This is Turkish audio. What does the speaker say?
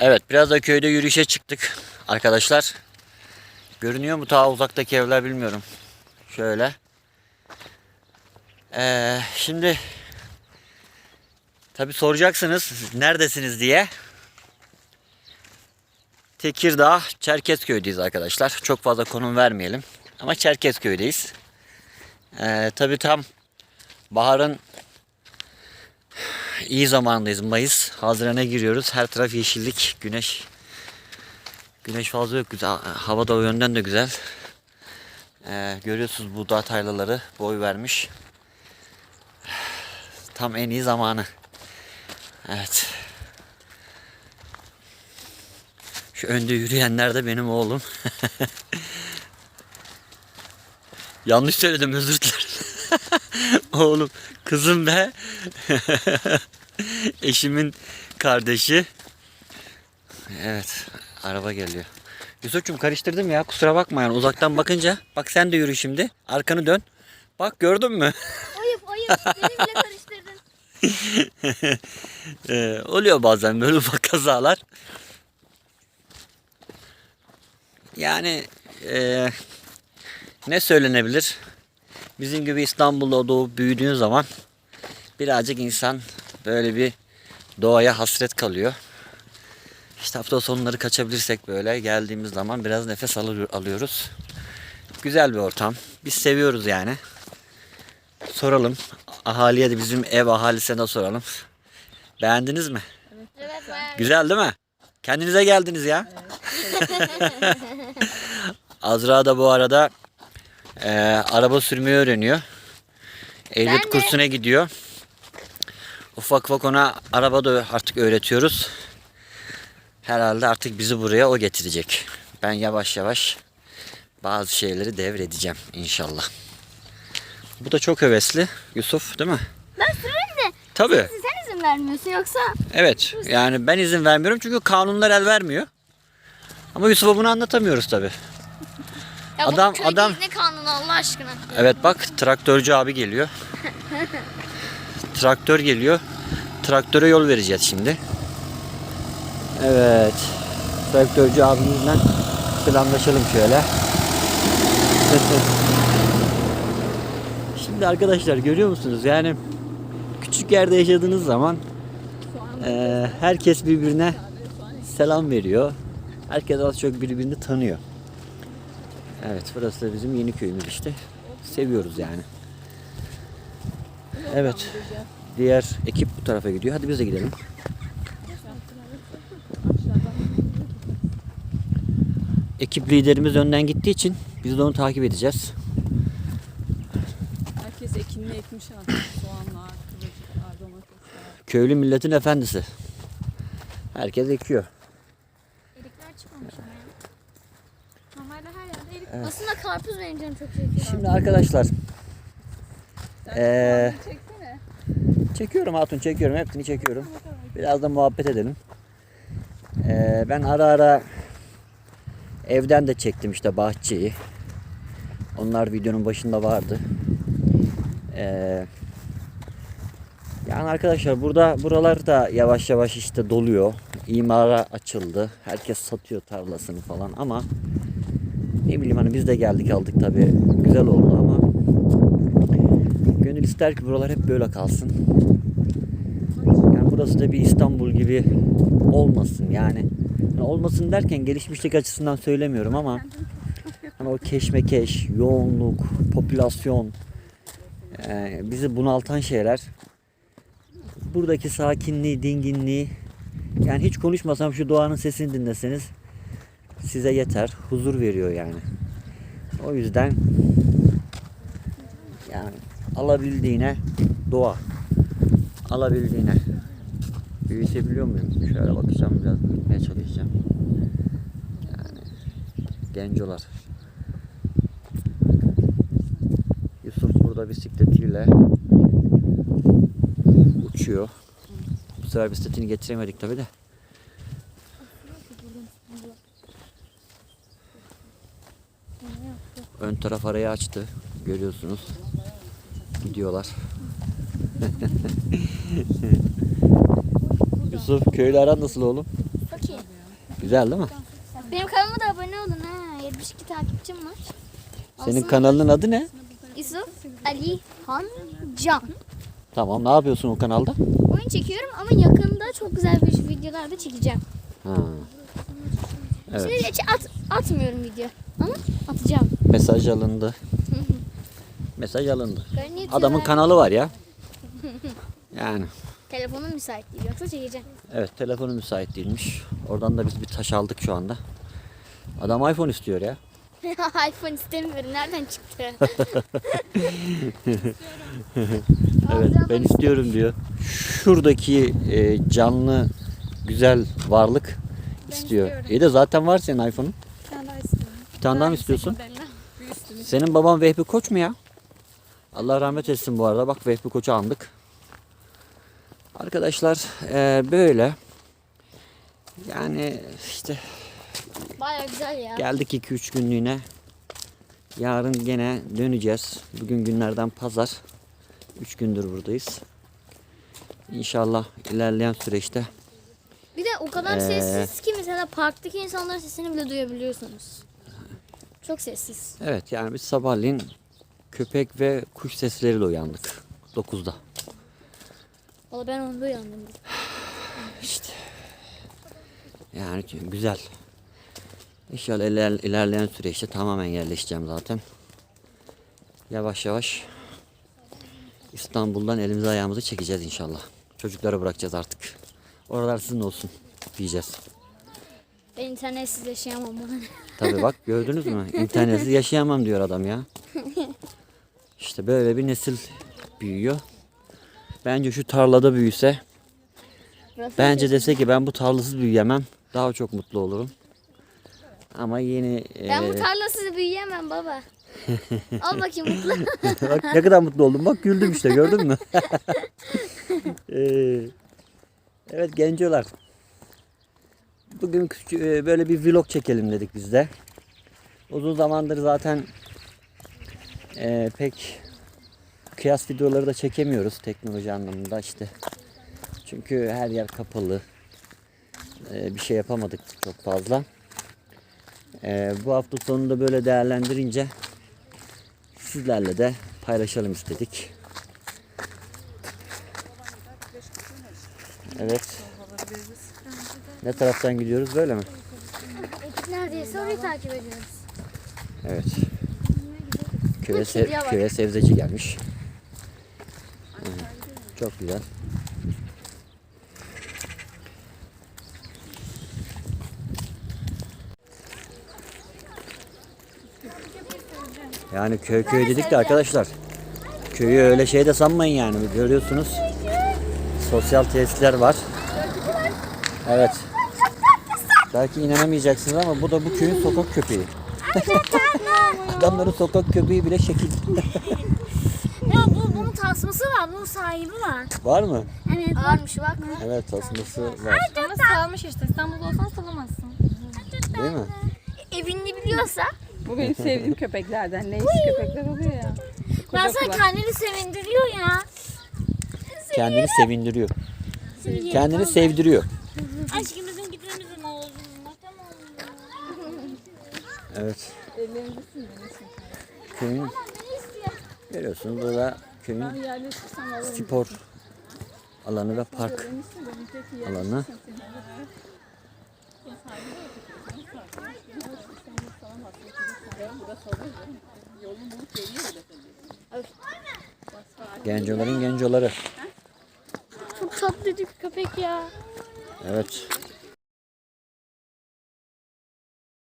Evet biraz da köyde yürüyüşe çıktık arkadaşlar. Görünüyor mu ta uzaktaki evler bilmiyorum. Şöyle. Ee, şimdi tabi soracaksınız neredesiniz diye. Tekirdağ Çerkezköy'deyiz arkadaşlar. Çok fazla konum vermeyelim. Ama Çerkezköy'deyiz. Ee, tabi tam baharın iyi zamandayız. Mayıs. Haziran'a giriyoruz. Her taraf yeşillik, güneş. Güneş fazla yok. Güzel. Hava da o yönden de güzel. Ee, görüyorsunuz bu dağ tarlaları boy vermiş. Tam en iyi zamanı. Evet. Şu önde yürüyenler de benim oğlum. Yanlış söyledim özür dilerim. oğlum, kızım ve eşimin kardeşi. Evet, araba geliyor. Yusuf'cum karıştırdım ya kusura bakma yani uzaktan bakınca. Bak sen de yürü şimdi. Arkanı dön. Bak gördün mü? Ayıp ayıp. Beni bile karıştırdın. Ee, oluyor bazen böyle ufak kazalar. Yani ee, ne söylenebilir? Bizim gibi İstanbul'da doğup büyüdüğün zaman birazcık insan böyle bir doğaya hasret kalıyor. İşte hafta sonları kaçabilirsek böyle geldiğimiz zaman biraz nefes alır, alıyoruz. Güzel bir ortam. Biz seviyoruz yani. Soralım. Ahaliye de bizim ev ahalisine de soralım. Beğendiniz mi? Evet bayağı. Güzel değil mi? Kendinize geldiniz ya. Azra da bu arada e, araba sürmeyi öğreniyor. Ehliyet kursuna gidiyor. Ufak ufak ona araba da artık öğretiyoruz. Herhalde artık bizi buraya o getirecek. Ben yavaş yavaş bazı şeyleri devredeceğim inşallah. Bu da çok hevesli Yusuf değil mi? Ben sürerim de Tabii. sen izin vermiyorsun yoksa. Evet. Yani ben izin vermiyorum çünkü kanunlar el vermiyor. Ama Yusuf'a bunu anlatamıyoruz tabi. Ya Adam- bu adam- ne kanunu Allah aşkına. Evet bak traktörcü abi geliyor. Traktör geliyor. Traktöre yol vereceğiz şimdi. Evet. Traktörcü abimizle selamlaşalım şöyle. şimdi arkadaşlar görüyor musunuz? Yani küçük yerde yaşadığınız zaman eee, herkes birbirine selam veriyor. Herkes az çok birbirini tanıyor. Evet burası da bizim yeni köyümüz işte. Seviyoruz yani. Evet. Diğer ekip bu tarafa gidiyor. Hadi biz de gidelim. Ekip liderimiz önden gittiği için biz de onu takip edeceğiz. Herkes ekinini ekmiş artık. Soğanlar, kıvırcıklar, domatesler. Köylü milletin efendisi. Herkes ekiyor. Erikler çıkmamış ama ya. Normalde erik. Aslında karpuz benim canım çok çekiyor. Şimdi arkadaşlar Sen Ee, çeksene. çekiyorum Hatun çekiyorum. Hepsini çekiyorum. Biraz da muhabbet edelim. Ee, ben ara ara evden de çektim işte bahçeyi. Onlar videonun başında vardı. Ee, yani arkadaşlar burada buralar da yavaş yavaş işte doluyor. İmara açıldı. Herkes satıyor tarlasını falan ama ne bileyim hani biz de geldik aldık tabi güzel oldu ama gönül ister ki buralar hep böyle kalsın. Yani burası da bir İstanbul gibi olmasın yani. Yani olmasın derken gelişmişlik açısından söylemiyorum ama hani o keşmekeş, yoğunluk, popülasyon e, bizi bunaltan şeyler buradaki sakinliği, dinginliği yani hiç konuşmasam şu doğanın sesini dinleseniz size yeter. Huzur veriyor yani. O yüzden yani alabildiğine doğa alabildiğine büyütebiliyor muyum? Şöyle bakacağım biraz büyütmeye çalışacağım. Yani gencolar. Yusuf burada bisikletiyle uçuyor. Bu sefer bisikletini getiremedik tabi de. Ön taraf arayı açtı. Görüyorsunuz. Gidiyorlar. Yusuf köylü aran nasıl oğlum? Çok iyi. Güzel değil mi? Benim kanalıma da abone olun ha. 72 takipçim var. Senin Olsun. kanalının adı ne? Yusuf Ali Han Can. Tamam ne yapıyorsun o kanalda? Oyun çekiyorum ama yakında çok güzel bir videolar da çekeceğim. Ha. Evet. Şimdi hiç at, atmıyorum video. Ama atacağım. Mesaj alındı. Mesaj alındı. Adamın kanalı var ya. Yani. Telefonum müsait değil yoksa çekeceğim. Evet telefonu müsait değilmiş. Oradan da biz bir taş aldık şu anda. Adam iPhone istiyor ya. iPhone istemiyorum. Nereden çıktı? Evet ben istiyorum diyor. Şuradaki e, canlı güzel varlık istiyor. istiyorum. İyi de zaten var senin iPhone'un. Bir tane daha istiyorum. Bir tane daha mı istiyorsun? Senin baban Vehbi Koç mu ya? Allah rahmet etsin bu arada. Bak Vehbi Koç'u andık. Arkadaşlar e, böyle. Yani işte Baya güzel ya. geldik 2-3 günlüğüne. Yarın gene döneceğiz. Bugün günlerden pazar. 3 gündür buradayız. İnşallah ilerleyen süreçte kadar Ee. sessiz ki mesela parktaki insanların sesini bile duyabiliyorsunuz. Çok sessiz. evet yani biz sabahleyin köpek ve kuş sesleriyle uyandık. 9'da. Valla ben onu uyandım. İşte. Yani güzel. İnşallah iler, ilerleyen süreçte tamamen yerleşeceğim zaten. Yavaş yavaş İstanbul'dan elimizi ayağımızı çekeceğiz inşallah. Çocuklara bırakacağız artık. Oralar sizin olsun diyeceğiz. Ben internetsiz yaşayamam bana. Tabii bak gördünüz mü? İnternetsiz yaşayamam diyor adam ya. İşte böyle bir nesil büyüyor. Bence şu tarlada büyüse Burası Bence dese ki ben bu tarlasız büyüyemem. Daha çok mutlu olurum. Ama yeni Ben bu eee, tarlasız büyüyemem baba. Al bakayım mutlu. bak ne kadar mutlu oldum. Bak güldüm işte gördün mü? Evet gencolar. Bugün eee, böyle bir vlog çekelim dedik biz de. Uzun zamandır zaten eee, pek kıyas videoları da çekemiyoruz teknoloji anlamında işte. Çünkü her yer kapalı. Eee, bir şey yapamadık çok fazla. Eee, bu hafta sonunda böyle değerlendirince sizlerle de paylaşalım istedik. Evet. Ne taraftan gidiyoruz böyle mi? Ekip neredeyse orayı takip ediyoruz. Evet. Köye, bak. köye sevzeci gelmiş. Evet, Çok güzel. Yani köy köy dedik de arkadaşlar. Köyü öyle şey de sanmayın yani. Görüyorsunuz. Sosyal tesisler var. Evet. Belki inanamayacaksınız ama bu da bu köyün sokak köpeği. Adamların sokak köpeği bile şekil. Ya bu, bunun tasması var. Bunun sahibi var. Var mı? Evet. Varmış bak. Evet tasması var. Ama sağlamış işte. İstanbul'da olsan salamazsın. Değil mi? Evini biliyorsa. Bu benim sevdiğim köpeklerden. Neyse köpekler oluyor ya. Ben sana kendini sevindiriyor ya. Kendini sevindiriyor. Kendini sevdiriyor. Aşkımızın gitmemizin olsun. Tamam. Evet. Köyün görüyorsunuz burada köyün spor alanı ve park alanı. Gencoların gencoları. Çok tatlı bir köpek ya. Evet.